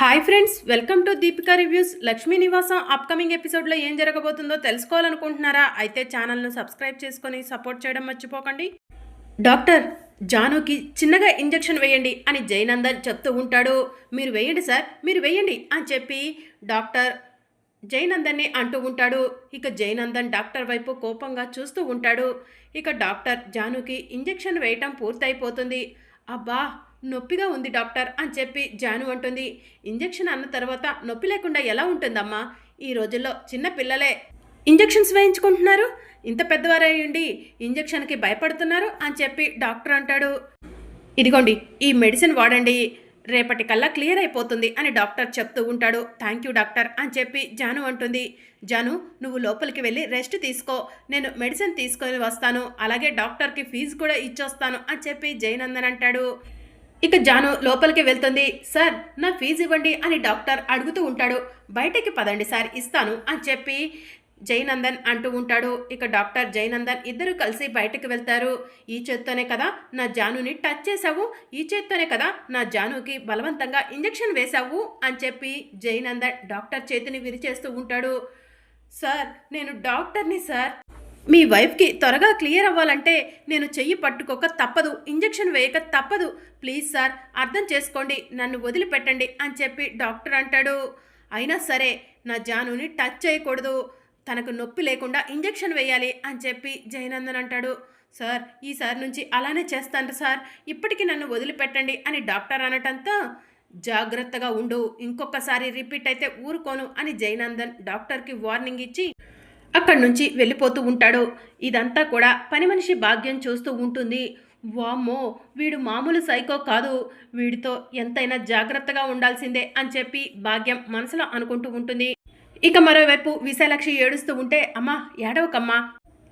Hi friends welcome to Deepika reviews Lakshmi Nivasam upcoming ఎపిసోడ్లో ఏం జరగబోతుందో తెలుసుకోవాలనుకుంటున్నారా? అయితే ఛానల్ను సబ్స్క్రైబ్ చేసుకొని సపోర్ట్ చేయడం మర్చిపోకండి. డాక్టర్ జానుకి చిన్నగా ఇంజెక్షన్ వేయండి అని జైనందన్ చెప్తూ ఉంటాడు. మీరు వేయండి సార్ మీరు వేయండి అని చెప్పి డాక్టర్ జైనందన్ని అంటూ ఉంటాడు. ఇక జైనందన్ డాక్టర్ వైపు కోపంగా చూస్తూ ఉంటాడు. ఇక డాక్టర్ జానుకి ఇంజెక్షన్ వేయటం పూర్తయిపోతుంది. అబ్బా నొప్పిగా ఉంది డాక్టర్ అని చెప్పి జాను అంటుంది. ఇంజెక్షన్ అన్న తర్వాత నొప్పి లేకుండా ఎలా ఉంటుందమ్మా? ఈ రోజుల్లో చిన్న పిల్లలే ఇంజెక్షన్స్ వేయించుకుంటున్నారు. ఇంత పెద్దవారయ్యండి ఇంజెక్షన్కి భయపడుతున్నారు అని చెప్పి డాక్టర్ అంటాడు. ఇదిగోండి ఈ మెడిసిన్ వాడండి. రేపటి కల్లా క్లియర్ అయిపోతుంది అని డాక్టర్ చెప్తూ ఉంటాడు. థ్యాంక్ యూ డాక్టర్ అని చెప్పి జాను అంటుంది. జాను నువ్వు లోపలికి వెళ్ళి రెస్ట్ తీసుకో. నేను మెడిసిన్ తీసుకొని వస్తాను. అలాగే డాక్టర్కి ఫీజు కూడా ఇచ్చొస్తాను అని చెప్పి జయనందన్ అంటాడు. ఇక జాను లోపలికి వెళ్తుంది. సార్ నా ఫీజు ఇవ్వండి అని డాక్టర్ అడుగుతూ ఉంటాడు. బయటికి పదండి సార్ ఇస్తాను అని చెప్పి జయనందన్ అంటూ ఉంటాడు. ఇక డాక్టర్ జయనందన్ ఇద్దరు కలిసి బయటకు వెళ్తారు. ఈ చేత్తోనే కదా నా జానుని టచ్ చేశావు? ఈ చేత్తోనే కదా నా జానుకి బలవంతంగా ఇంజెక్షన్ వేశావు? అని చెప్పి జయనందన్ డాక్టర్ చేతిని విరిచేస్తూ ఉంటాడు. సార్ నేను డాక్టర్ని సార్. మీ వైఫ్కి త్వరగా క్లియర్ అవ్వాలంటే నేను చెయ్యి పట్టుకోక తప్పదు ఇంజెక్షన్ వేయక తప్పదు. ప్లీజ్ సార్ అర్థం చేసుకోండి నన్ను వదిలిపెట్టండి అని చెప్పి డాక్టర్ అంటాడు. అయినా సరే నా జానుని టచ్ చేయకూడదు. తనకు నొప్పి లేకుండా ఇంజెక్షన్ వేయాలి అని చెప్పి జయనందన్ అంటాడు. సార్ ఈసారి నుంచి అలానే చేస్తాను సార్. ఇప్పటికీ నన్ను వదిలిపెట్టండి అని డాక్టర్ అనటంతో జాగ్రత్తగా ఉండు ఇంకొకసారి రిపీట్ అయితే ఊరుకోను అని జయనందన్ డాక్టర్కి వార్నింగ్ ఇచ్చి అక్కడి నుంచి వెళ్ళిపోతూ ఉంటాడు. ఇదంతా కూడా పని మనిషి భాగ్యం చూస్తూ ఉంటుంది. వామ్మో వీడు మామూలు సైకో కాదు. వీడితో ఎంతైనా జాగ్రత్తగా ఉండాల్సిందే అని చెప్పి భాగ్యం మనసులో అనుకుంటూ ఉంటుంది. ఇక మరోవైపు విశాలక్షి ఏడుస్తూ ఉంటే అమ్మా ఏడవకమ్మా.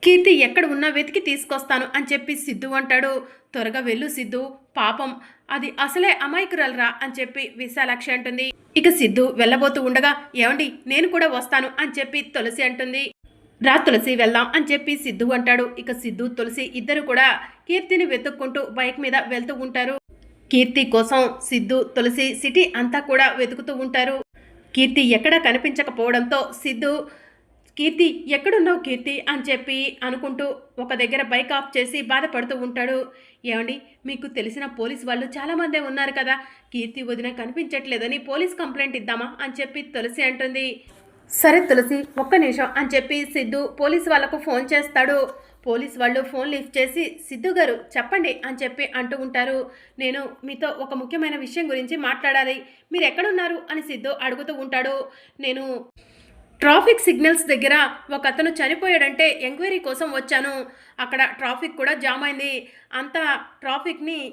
కీర్తి ఎక్కడ ఉన్నా వెతికి తీసుకొస్తాను అని చెప్పి సిద్ధు అంటాడు. త్వరగా వెళ్ళు సిద్ధు పాపం. అది అసలే అమాయకురాలరా అని చెప్పి విశాలాక్షి అంటుంది. ఇక సిద్ధు వెళ్ళబోతూ ఉండగా ఏమండి నేను కూడా వస్తాను అని చెప్పి తులసి అంటుంది. రా తులసి వెళ్దాం అని చెప్పి సిద్ధు అంటాడు. ఇక సిద్ధు తులసి ఇద్దరు కూడా కీర్తిని వెతుక్కుంటూ బైక్ మీద వెళ్తూ ఉంటారు. కీర్తి కోసం సిద్ధు తులసి సిటీ అంతా కూడా వెతుకుతూ ఉంటారు. కీర్తి ఎక్కడ కనిపించకపోవడంతో సిద్ధు కీర్తి ఎక్కడున్నావు కీర్తి? అని చెప్పి అనుకుంటూ ఒక దగ్గర బైక్ ఆఫ్ చేసి బాధపడుతూ ఉంటాడు. ఏమండి మీకు తెలిసిన పోలీస్ వాళ్ళు చాలామందే ఉన్నారు కదా. కీర్తి వదిన కనిపించట్లేదని పోలీస్ కంప్లైంట్ ఇద్దామా? అని చెప్పి తులసి అంటుంది. సరే తులసి ఒక్క నిమిషం అని చెప్పి సిద్ధు పోలీస్ వాళ్ళకు ఫోన్ చేస్తాడు. పోలీస్ వాళ్ళు ఫోన్ లిఫ్ట్ చేసి సిద్ధు గారు చెప్పండి అని చెప్పి అంటూ ఉంటారు. నేను మీతో ఒక ముఖ్యమైన విషయం గురించి మాట్లాడాలి. మీరు ఎక్కడున్నారు? అని సిద్ధు అడుగుతూ ఉంటాడు. నేను ట్రాఫిక్ సిగ్నల్స్ దగ్గర ఒక అతను చనిపోయాడంటే ఎంక్వైరీ కోసం వచ్చాను. అక్కడ ట్రాఫిక్ కూడా జామ్ అయింది. అంతా ట్రాఫిక్ని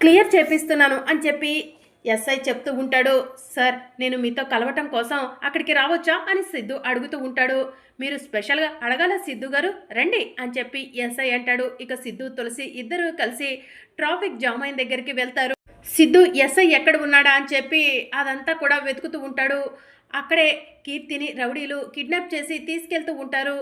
క్లియర్ చేపిస్తున్నాను అని చెప్పి ఎస్ఐ చెప్తూ ఉంటాడు సార్ నేను మీతో కలవటం కోసం అక్కడికి రావచ్చా? అని సిద్ధు అడుగుతూ ఉంటాడు. మీరు స్పెషల్గా అడగాల సిద్ధు గారు? రండి అని చెప్పి ఎస్ఐ అంటాడు. ఇక సిద్ధు తులసి ఇద్దరు కలిసి ట్రాఫిక్ జామ్ అయిన దగ్గరికి వెళ్తారు. సిద్ధు ఎస్ఐ ఎక్కడ ఉన్నాడా? అని చెప్పి అదంతా కూడా వెతుకుతూ ఉంటాడు. అక్కడే కీర్తిని రౌడీలు కిడ్నాప్ చేసి తీసుకెళ్తూ ఉంటారు.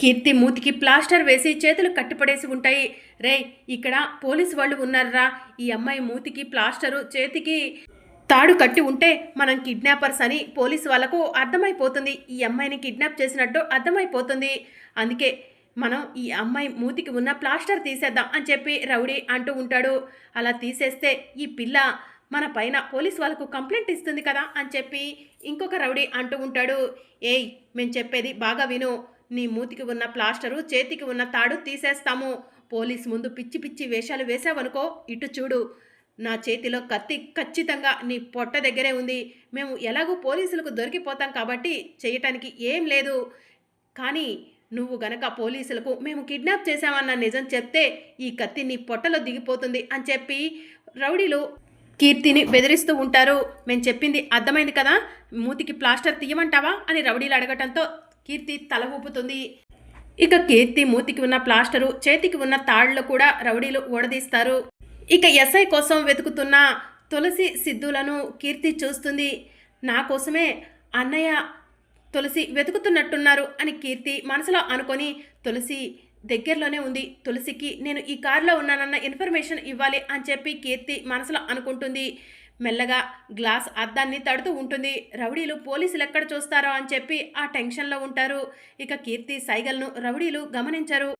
కీర్తి మూతికి ప్లాస్టర్ వేసి చేతులు కట్టిపడేసి ఉంటాయి. రే ఇక్కడ పోలీస్ వాళ్ళు ఉన్నారా ఈ అమ్మాయి మూతికి ప్లాస్టరు చేతికి తాడు కట్టి ఉంటే మనం కిడ్నాపర్స్ అని పోలీస్ వాళ్ళకు అర్థమైపోతుంది. ఈ అమ్మాయిని కిడ్నాప్ చేసినట్టు అర్థమైపోతుంది. అందుకే మనం ఈ అమ్మాయి మూతికి ఉన్న ప్లాస్టర్ తీసేద్దాం అని చెప్పి రౌడీ అంటూ ఉంటాడు. అలా తీసేస్తే ఈ పిల్ల మన పైన పోలీస్ వాళ్ళకు కంప్లైంట్ ఇస్తుంది కదా అని చెప్పి ఇంకొక రౌడీ అంటూ ఉంటాడు. ఏయ్ మేము చెప్పేది బాగా విను. నీ మూతికి ఉన్న ప్లాస్టరు చేతికి ఉన్న తాడు తీసేస్తాము. పోలీస్ ముందు పిచ్చి పిచ్చి వేషాలు వేసావనుకో ఇటు చూడు. నా చేతిలో కత్తి ఖచ్చితంగా నీ పొట్ట దగ్గరే ఉంది. మేము ఎలాగో పోలీసులకు దొరికిపోతాం కాబట్టి చేయటానికి ఏం లేదు. కానీ నువ్వు గనక పోలీసులకు మేము కిడ్నాప్ చేశామన్న నిజం చెప్తే ఈ కత్తి నీ పొట్టలో దిగిపోతుంది అని చెప్పి రౌడీలు కీర్తిని బెదిరిస్తూ ఉంటారు. మేము చెప్పింది అర్థమైంది కదా? మూతికి ప్లాస్టర్ తీయమంటావా? అని రౌడీలు అడగటంతో కీర్తి తల ఊపుతుంది. ఇక కీర్తి మూతికి ఉన్న ప్లాస్టరు చేతికి ఉన్న తాళ్ళు కూడా రౌడీలు ఓడదీస్తారు ఇక ఎస్ఐ కోసం వెతుకుతున్న తులసి సిద్ధులను కీర్తి చూస్తుంది. నా కోసమే అన్నయ్య తులసి వెతుకుతున్నట్టున్నారు అని కీర్తి మనసులో అనుకొని తులసి దగ్గరలోనే ఉంది. తులసికి నేను ఈ కారులో ఉన్నానన్న ఇన్ఫర్మేషన్ ఇవ్వాలి అని చెప్పి కీర్తి మనసులో అనుకుంటుంది. మెల్లగా గ్లాస్ అద్దాన్ని తడుతూ ఉంటుంది. రౌడీలు పోలీసులు ఎక్కడ చూస్తారో అని చెప్పి ఆ టెన్షన్లో ఉంటారు. ఇక కీర్తి సైగల్ను రౌడీలు గమనించరు.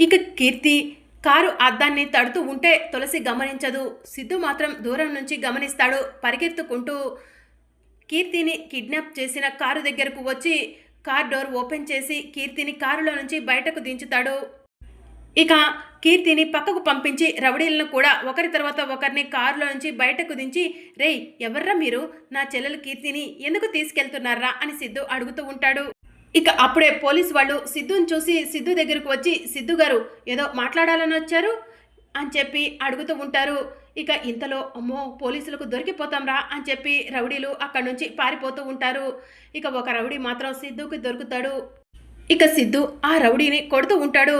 ఇక కీర్తి కారు అద్దాన్ని తడుతూ ఉంటే తులసి గమనించదు. సిద్ధు మాత్రం దూరం నుంచి గమనిస్తాడు పరిగెత్తుకుంటూ. కీర్తిని కిడ్నాప్ చేసిన కారు దగ్గరకు వచ్చి కార్ డోర్ ఓపెన్ చేసి కీర్తిని కారులో నుంచి బయటకు దించుతాడు. ఇక కీర్తిని పక్కకు పంపించి రౌడీలను కూడా ఒకరి తర్వాత ఒకరిని కారులో నుంచి బయటకు దించి రేయ్ ఎవర్రా మీరు? నా చెల్లెలు కీర్తిని ఎందుకు తీసుకెళ్తున్నారా? అని సిద్ధు అడుగుతూ ఉంటాడు. ఇక అప్పుడే పోలీస్ వాళ్ళు సిద్ధుని చూసి సిద్ధు దగ్గరకు వచ్చి సిద్ధు గారు ఏదో మాట్లాడాలని వచ్చారు? అని చెప్పి అడుగుతూ ఉంటారు. ఇక ఇంతలో అమ్మో పోలీసులకు దొరికిపోతాంరా? అని చెప్పి రౌడీలు అక్కడి నుంచి పారిపోతూ ఉంటారు. ఇక ఒక రౌడీ మాత్రం సిద్ధుకి దొరుకుతాడు. ఇక సిద్ధు ఆ రౌడీని కొడుతూ ఉంటాడు.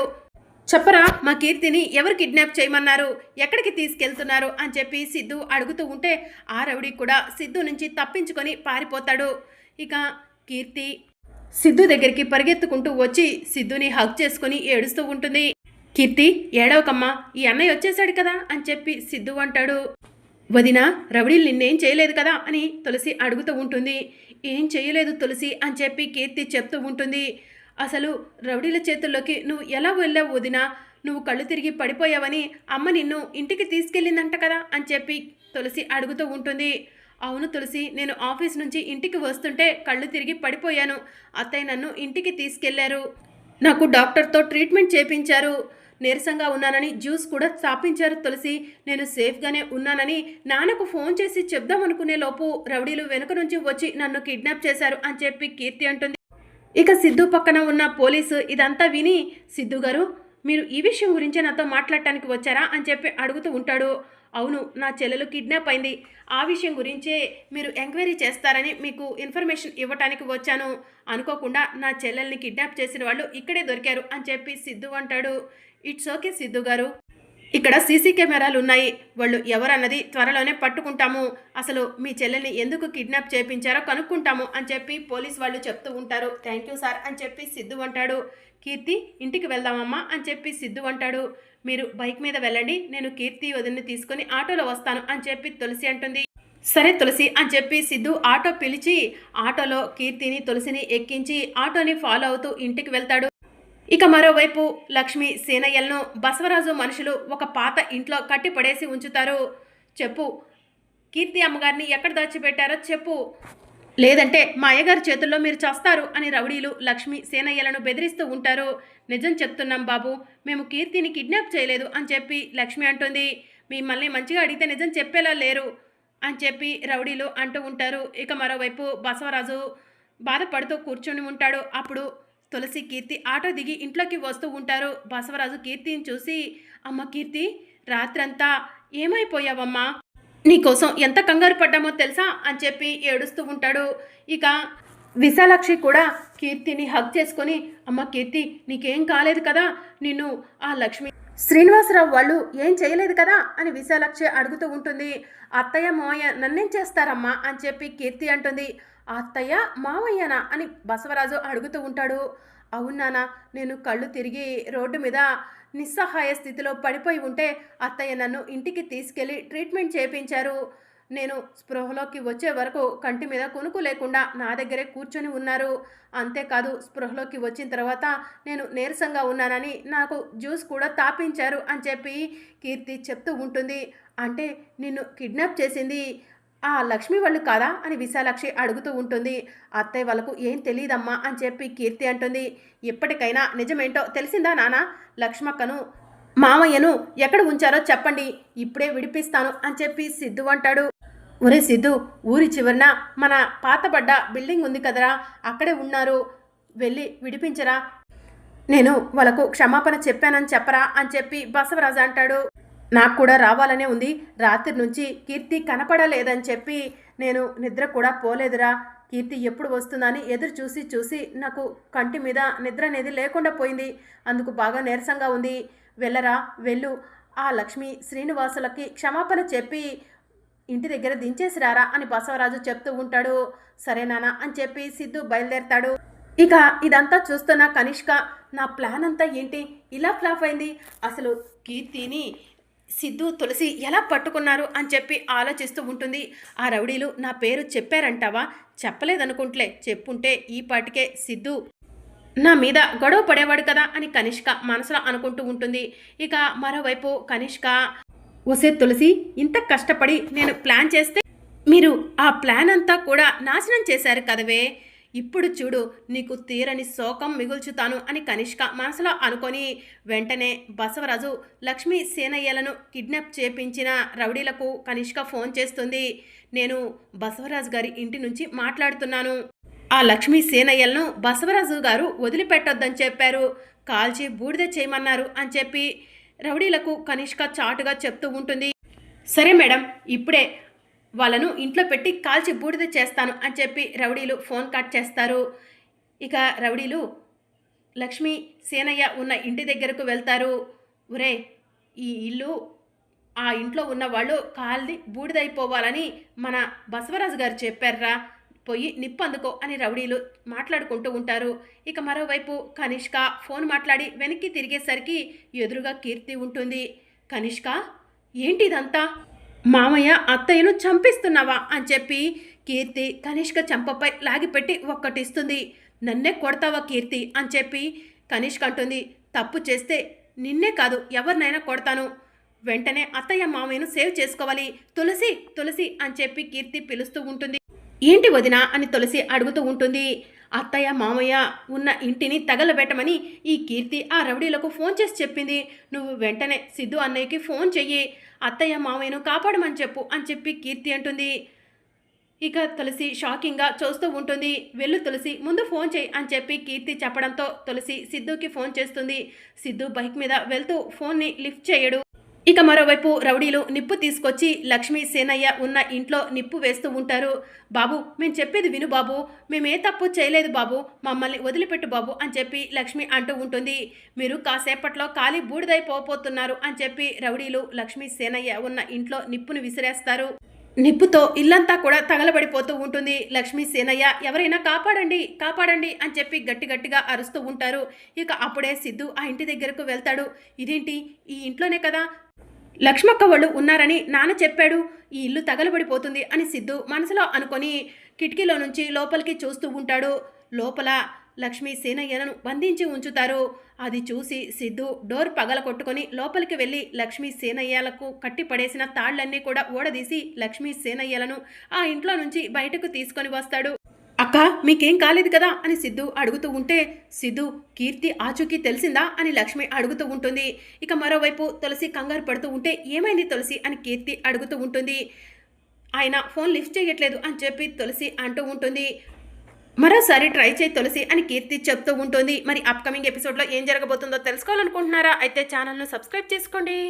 చెప్పరా మా కీర్తిని ఎవరు కిడ్నాప్ చేయమన్నారు? ఎక్కడికి తీసుకెళ్తున్నారు? అని చెప్పి సిద్ధు అడుగుతూ ఉంటే ఆ రౌడీ కూడా సిద్ధు నుంచి తప్పించుకొని పారిపోతాడు. ఇక కీర్తి సిద్ధు దగ్గరికి పరిగెత్తుకుంటూ వచ్చి సిద్ధుని హగ్ చేసుకుని ఏడుస్తూ ఉంటుంది. కీర్తి ఏడవకమ్మా ఈ అన్నయ్య వచ్చేసాడు కదా అని చెప్పి సిద్ధు అంటాడు. వదిన రౌడీలు నిన్నేం చేయలేదు కదా అని తులసి అడుగుతూ ఉంటుంది. ఏం చేయలేదు తులసి అని చెప్పి కీర్తి చెప్తూ ఉంటుంది. అసలు రౌడీల చేతుల్లోకి నువ్వు ఎలా వెళ్ళావు వదినా? నువ్వు కళ్ళు తిరిగి పడిపోయావని అమ్మ నిన్ను ఇంటికి తీసుకెళ్ళిందంట కదా అని చెప్పి తులసి అడుగుతూ ఉంటుంది. అవును తులసి నేను ఆఫీస్ నుంచి ఇంటికి వస్తుంటే కళ్ళు తిరిగి పడిపోయాను. అత్తయ్య నన్ను ఇంటికి తీసుకెళ్ళారు. నాకు డాక్టర్తో ట్రీట్మెంట్ చేపించారు. నీరసంగా ఉన్నానని జ్యూస్ కూడా స్థాపించారు తులసి. నేను సేఫ్గానే ఉన్నానని నాన్నకు ఫోన్ చేసి చెప్దామనుకునే లోపు రౌడీలు వెనుక నుంచి వచ్చి నన్ను కిడ్నాప్ చేశారు అని చెప్పి కీర్తి అంటుంది. ఇక సిద్ధు పక్కన ఉన్న పోలీసు ఇదంతా విని సిద్ధు గారు మీరు ఈ విషయం గురించి నాతో మాట్లాడటానికి వచ్చారా? అని చెప్పి అడుగుతూ ఉంటాడు. అవును నా చెల్లెలు కిడ్నాప్ అయింది. ఆ విషయం గురించే మీరు ఎంక్వైరీ చేస్తారని మీకు ఇన్ఫర్మేషన్ ఇవ్వటానికి వచ్చాను. అనుకోకుండా నా చెల్లెల్ని కిడ్నాప్ చేసిన వాళ్ళు ఇక్కడే దొరికారు అని చెప్పి సిద్ధు అంటాడు. ఇట్స్ ఓకే సిద్ధు గారు. ఇక్కడ సీసీ కెమెరాలు ఉన్నాయి. వాళ్ళు ఎవరన్నది త్వరలోనే పట్టుకుంటాము. అసలు మీ చెల్లెల్ని ఎందుకు కిడ్నాప్ చేపించారో కనుక్కుంటాము అని చెప్పి పోలీస్ వాళ్ళు చెప్తూ ఉంటారు. థ్యాంక్ యూ సార్ అని చెప్పి సిద్ధు అంటాడు. కీర్తి ఇంటికి వెళ్దామమ్మా అని చెప్పి సిద్ధు అంటాడు. మీరు బైక్ మీద వెళ్ళండి. నేను కీర్తి వదిలిని తీసుకొని ఆటోలో వస్తాను అని చెప్పి తులసి అంటుంది. సరే తులసి అని చెప్పి సిద్ధు ఆటో పిలిచి ఆటోలో కీర్తిని తులసిని ఎక్కించి ఆటోని ఫాలో అవుతూ ఇంటికి వెళ్తాడు. ఇక మరోవైపు లక్ష్మి సీనయ్యలను బసవరాజు మనుషులు ఒక పాత ఇంట్లో కట్టిపడేసి ఉంచుతారు. చెప్పు కీర్తి అమ్మగారిని ఎక్కడ దాచిపెట్టారో చెప్పు. లేదంటే మా అయ్యగారి చేతుల్లో మీరు చస్తారు అని రౌడీలు లక్ష్మి సేనయ్యలను బెదిరిస్తూ ఉంటారు. నిజం చెప్తున్నాం బాబు మేము కీర్తిని కిడ్నాప్ చేయలేదు అని చెప్పి లక్ష్మి అంటుంది. మిమ్మల్ని మంచిగా అడిగితే నిజం చెప్పేలా లేరు అని చెప్పి రౌడీలు అంటూ ఉంటారు. ఇక మరోవైపు బసవరాజు బాధపడుతూ కూర్చొని ఉంటాడు. అప్పుడు తులసి కీర్తి ఆటో దిగి ఇంట్లోకి వస్తూ ఉంటారు. బసవరాజు కీర్తిని చూసి అమ్మ కీర్తి రాత్రంతా ఏమైపోయావమ్మా? నీకోసం ఎంత కంగారు పడ్డామో తెలుసా? అని చెప్పి ఏడుస్తూ ఉంటాడు. ఇక విశాలాక్షి కూడా కీర్తిని హక్ చేసుకొని అమ్మ కీర్తి నీకేం కాలేదు కదా? నిన్ను ఆ లక్ష్మి శ్రీనివాసరావు వాళ్ళు ఏం చేయలేదు కదా? అని విశాలాక్షి అడుగుతూ ఉంటుంది. అత్తయ్య మోయ నన్నేం చేస్తారమ్మా? అని చెప్పి కీర్తి అంటుంది. అత్తయ్య మావయ్యనా అని బసవరాజు అడుగుతూ ఉంటాడు. అవునానా నేను కళ్ళు తిరిగి రోడ్డు మీద నిస్సహాయ స్థితిలో పడిపోయి ఉంటే అత్తయ్య నన్ను ఇంటికి తీసుకెళ్ళి ట్రీట్మెంట్ చేయించారు నేను స్పృహలోకి వచ్చే వరకు కంటి మీద కొనుక్కు లేకుండా నా దగ్గరే కూర్చొని ఉన్నారు. అంతేకాదు స్పృహలోకి వచ్చిన తర్వాత నేను నీరసంగా ఉన్నానని నాకు జ్యూస్ కూడా తాపించారు అని చెప్పి కీర్తి చెప్తూ ఉంటుంది. అంటే నిన్ను కిడ్నాప్ చేసింది. ఆ లక్ష్మి వాళ్ళు కాదా? అని విశాలాక్షి అడుగుతూ ఉంటుంది. అత్తయ్య వాళ్ళకు ఏం తెలియదమ్మా అని చెప్పి కీర్తి అంటుంది. ఎప్పటికైనా నిజమేంటో తెలిసిందా నానా? లక్ష్మక్కను మామయ్యను ఎక్కడ ఉంచారో చెప్పండి. ఇప్పుడే విడిపిస్తాను అని చెప్పి సిద్ధు అంటాడు. ఒరే సిద్ధు ఊరి చివరన మన పాతబడ్డ బిల్డింగ్ ఉంది కదరా? అక్కడే ఉన్నారు. వెళ్ళి విడిపించరా? నేను వాళ్ళకు క్షమాపణ చెప్పానని చెప్పరా? అని చెప్పి బసవరాజు అంటాడు. నాకు కూడా రావాలనే ఉంది. రాత్రి నుంచి కీర్తి కనపడలేదని చెప్పి నేను నిద్ర కూడా పోలేదురా. కీర్తి ఎప్పుడు వస్తుందని ఎదురు చూసి చూసి నాకు కంటి మీద నిద్ర అనేది లేకుండా పోయింది. అందుకు బాగా నీరసంగా ఉంది. వెళ్ళరా వెళ్ళు. ఆ లక్ష్మి శ్రీనివాసులకి క్షమాపణ చెప్పి ఇంటి దగ్గర దించేసిరారా అని బసవరాజు చెప్తూ ఉంటాడు. సరే నానా అని చెప్పి సిద్ధు బయలుదేరతాడు. ఇక ఇదంతా చూస్తున్న కనిష్క నా ప్లాన్ అంతా ఏంటి? ఇలా ఫ్లాప్ అయింది. అసలు కీర్తిని సిద్ధు తులసి ఎలా పట్టుకున్నారు అని చెప్పి ఆలోచిస్తూ ఉంటుంది. ఆ రౌడీలు నా పేరు చెప్పారంటావా? చెప్పలేదనుకుంట్లే. చెప్పుంటే ఈ పాటికే సిద్ధు నా మీద గొడవ పడేవాడు కదా అని కనిష్క మనసులో అనుకుంటూ ఉంటుంది. ఇక మరోవైపు కనిష్క ఒసే తులసి ఇంత కష్టపడి నేను ప్లాన్ చేస్తే మీరు ఆ ప్లాన్ అంతా కూడా నాశనం చేశారు కదవే? ఇప్పుడు చూడు నీకు తీరని శోకం మిగుల్చుతాను అని కనిష్క మనసులో అనుకొని వెంటనే బసవరాజు లక్ష్మీ సేనయ్యలను కిడ్నాప్ చేపించిన రౌడీలకు కనిష్క ఫోన్ చేస్తుంది. నేను బసవరాజు గారి ఇంటి నుంచి మాట్లాడుతున్నాను. ఆ లక్ష్మీ సేనయ్యలను బసవరాజు గారు వదిలిపెట్టొద్దని చెప్పారు. కాల్చి బూడిద చేయమన్నారు అని చెప్పి రౌడీలకు కనిష్క చాటుగా చెప్తూ ఉంటుంది. సరే మేడం ఇప్పుడే వాళ్ళను ఇంట్లో పెట్టి కాల్చి బూడిద చేస్తాను అని చెప్పి రౌడీలు ఫోన్ కట్ చేస్తారు. ఇక రౌడీలు లక్ష్మి సేనయ్య ఉన్న ఇంటి దగ్గరకు వెళ్తారు. ఒరే ఈ ఇల్లు ఆ ఇంట్లో ఉన్న వాళ్ళు కాల్ని బూడిదైపోవాలని మన బసవరాజు గారు చెప్పారా పోయి నిప్పు అందుకో అని రౌడీలు మాట్లాడుకుంటూ ఉంటారు. ఇక మరోవైపు కనిష్క ఫోన్ మాట్లాడి వెనక్కి తిరిగేసరికి ఎదురుగా కీర్తి ఉంటుంది. కనిష్క ఏంటి ఇదంతా మామయ్య అత్తయ్యను చంపిస్తున్నావా అని చెప్పి కీర్తి కనిష్క చంపపై లాగిపెట్టి ఒక్కటిస్తుంది. నన్నే కొడతావా కీర్తి? అని చెప్పి కనిష్క అంటుంది. తప్పు చేస్తే నిన్నే కాదు ఎవరినైనా కొడతాను. వెంటనే అత్తయ్య మామయ్యను సేవ్ చేసుకోవాలి. తులసి తులసి అని చెప్పి కీర్తి పిలుస్తూ ఉంటుంది. ఏంటి వదిన? అని తులసి అడుగుతూ ఉంటుంది. అత్తయ్య మామయ్య ఉన్న ఇంటిని తగలబెట్టమని ఈ కీర్తి ఆ రౌడీలకు ఫోన్ చేసి చెప్పింది. నువ్వు వెంటనే సిద్ధు అన్నయ్యకి ఫోన్ చెయ్యి. అత్తయ్య మామయ్యను కాపాడమని చెప్పు అని చెప్పి కీర్తి అంటుంది. ఇక తులసి షాకింగ్గా చూస్తూ ఉంటుంది. వెళ్ళు తులసి ముందు ఫోన్ చేయి అని చెప్పి కీర్తి చెప్పడంతో తులసి సిద్ధుకి ఫోన్ చేస్తుంది. సిద్ధు బైక్ మీద వెళ్తూ ఫోన్ని లిఫ్ట్ చేయడు. ఇక మరోవైపు రౌడీలు నిప్పు తీసుకొచ్చి లక్ష్మీ సేనయ్య ఉన్న ఇంట్లో నిప్పు వేస్తూ ఉంటారు. బాబు మేము చెప్పేది విను బాబు. మేమే తప్పు చేయలేదు బాబు. మమ్మల్ని వదిలిపెట్టు బాబు అని చెప్పి లక్ష్మి అంటూ ఉంటుంది. మీరు కాసేపట్లో ఖాళీ బూడిదైపోతున్నారు అని చెప్పి రౌడీలు లక్ష్మీ సేనయ్య ఉన్న ఇంట్లో నిప్పును విసిరేస్తారు. నిప్పుతో ఇల్లంతా కూడా తగలబడిపోతూ ఉంటుంది. లక్ష్మీ సేనయ్య ఎవరైనా కాపాడండి కాపాడండి అని చెప్పి గట్టి గట్టిగా అరుస్తూ ఉంటారు. ఇక అప్పుడే సిద్ధు ఆ ఇంటి దగ్గరకు వెళ్తాడు. ఇదేంటి? ఈ ఇంట్లోనే కదా? లక్ష్మక్క వాళ్ళు ఉన్నారని నాన్న చెప్పాడు. ఈ ఇల్లు తగలబడిపోతుంది అని సిద్ధు మనసులో అనుకొని కిటికీలో నుంచి లోపలికి చూస్తూ ఉంటాడు. లోపల లక్ష్మీ సేనయ్యలను బంధించి ఉంచుతారు. అది చూసి సిద్ధు డోర్ పగల కొట్టుకొని లోపలికి వెళ్ళి లక్ష్మీ సేనయ్యలకు కట్టి పడేసిన తాళ్ళన్నీ కూడా ఓడదీసి లక్ష్మీ సేనయ్యలను ఆ ఇంట్లో నుంచి బయటకు తీసుకొని వస్తాడు. అక్క మీకేం కాలేదు కదా? అని సిద్ధు అడుగుతూ ఉంటే సిద్ధు కీర్తి ఆచూకీ తెలిసిందా? అని లక్ష్మి అడుగుతూ ఉంటుంది. ఇక మరోవైపు తులసి కంగారు పడుతూ ఉంటే ఏమైంది తులసి? అని కీర్తి అడుగుతూ ఉంటుంది. ఆయన ఫోన్ లిఫ్ట్ చేయట్లేదు అని చెప్పి తులసి అంటూ ఉంటుంది. మరోసారి ట్రై చేయి తులసి అని కీర్తి చెప్తూ ఉంటుంది. మరి అప్కమింగ్ ఎపిసోడ్లో ఏం జరగబోతుందో తెలుసుకోవాలనుకుంటున్నారా? అయితే ఛానల్ను సబ్స్క్రైబ్ చేసుకోండి.